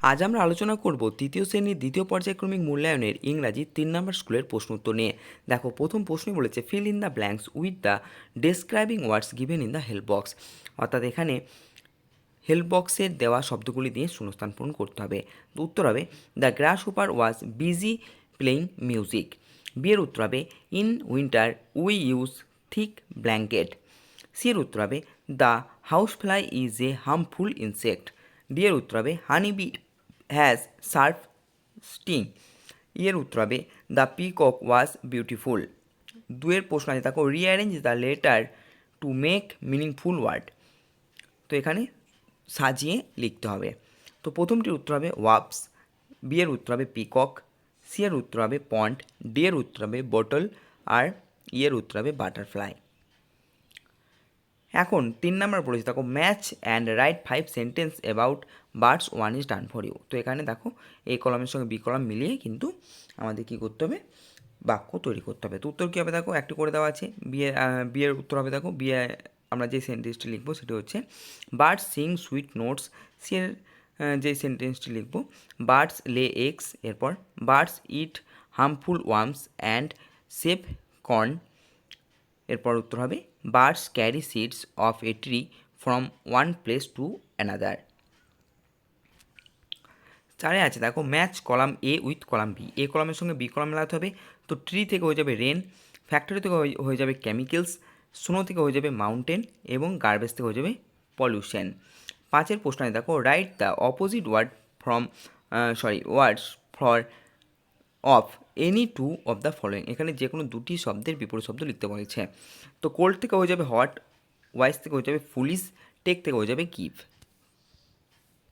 আজ আমরা আলোচনা করব তৃতীয় শ্রেণির দ্বিতীয় পর্যায়ক্রমিক মূল্যায়নের ইংরাজি তিন নম্বর স্কুলের প্রশ্ন উত্তর নিয়ে। দেখো, প্রথম প্রশ্নই বলেছে fill in the blanks with the describing words given in the help box অর্থাৎ এখানে হেল্প বক্সের দেওয়া শব্দগুলি দিয়ে শূন্যস্থান পূরণ করতে হবে। উত্তর হবে the grasshopper was busy playing music বিয়ের উত্তর হবে in winter we use thick blanket সির উত্তর হবে the housefly is a harmful insect ডিয়ের উত্তর হবে honey bee has sharp sting ইয়ের উত্তর হবে দ্য পিকক ওয়াজ বিউটিফুল দুয়ের প্রশ্ন আছে দেখো rearrange the letter to make meaningful word তো এখানে সাজিয়ে লিখতে হবে। তো প্রথমটির উত্তর হবে ওয়াপস বিয়ের উত্তর হবে পিকক সি এর উত্তর হবে পন্ড ডি এর উত্তর হবে বোটল আর ইয়ের উত্তর হবে বাটারফ্লাই এখন তিন নাম্বার পড়েছি, দেখো match and write five sentence about birds one is done for you তো এখানে দেখো এই কলমের সঙ্গে বি কলম মিলিয়ে কিন্তু আমাদের কী করতে হবে? বাক্য তৈরি করতে হবে। তো উত্তর কী হবে দেখো? একটু করে দেওয়া আছে। বিয়ে বিয়ের উত্তর হবে দেখো? বিয়ে আমরা যে সেন্টেন্সটি লিখব সেটি হচ্ছে বার্ডস সিং সুইট নোটস সি যে সেন্টেন্সটি লিখব বার্ডস লে এক্স এরপর birds eat harmful worms and save corn এরপর উত্তর হবে birds carry seeds of a tree from one place to another চারে আছে, দেখো match column A with column B A কলামের সঙ্গে বি কলাম মেলাতে হবে, তো ট্রি থেকে হয়ে যাবে রেন ফ্যাক্টরি থেকে হয়ে- হয়ে যাবে কেমিক্যালস স্নো থেকে হয়ে যাবে মাউন্টেন এবং গার্বেজ থেকে হয়ে যাবে পলিউশন পাঁচের প্রশ্ন দেখো write the opposite word from sorry words for of any two of the following এখানে যে কোনো দুটি শব্দের বিপরীত শব্দ লিখতে বলেছে। তো কোল্ড থেকে হয়ে যাবে হট ওয়াইস থেকে হয়ে যাবে ফুলিশ টেক থেকে হয়ে যাবে কিভ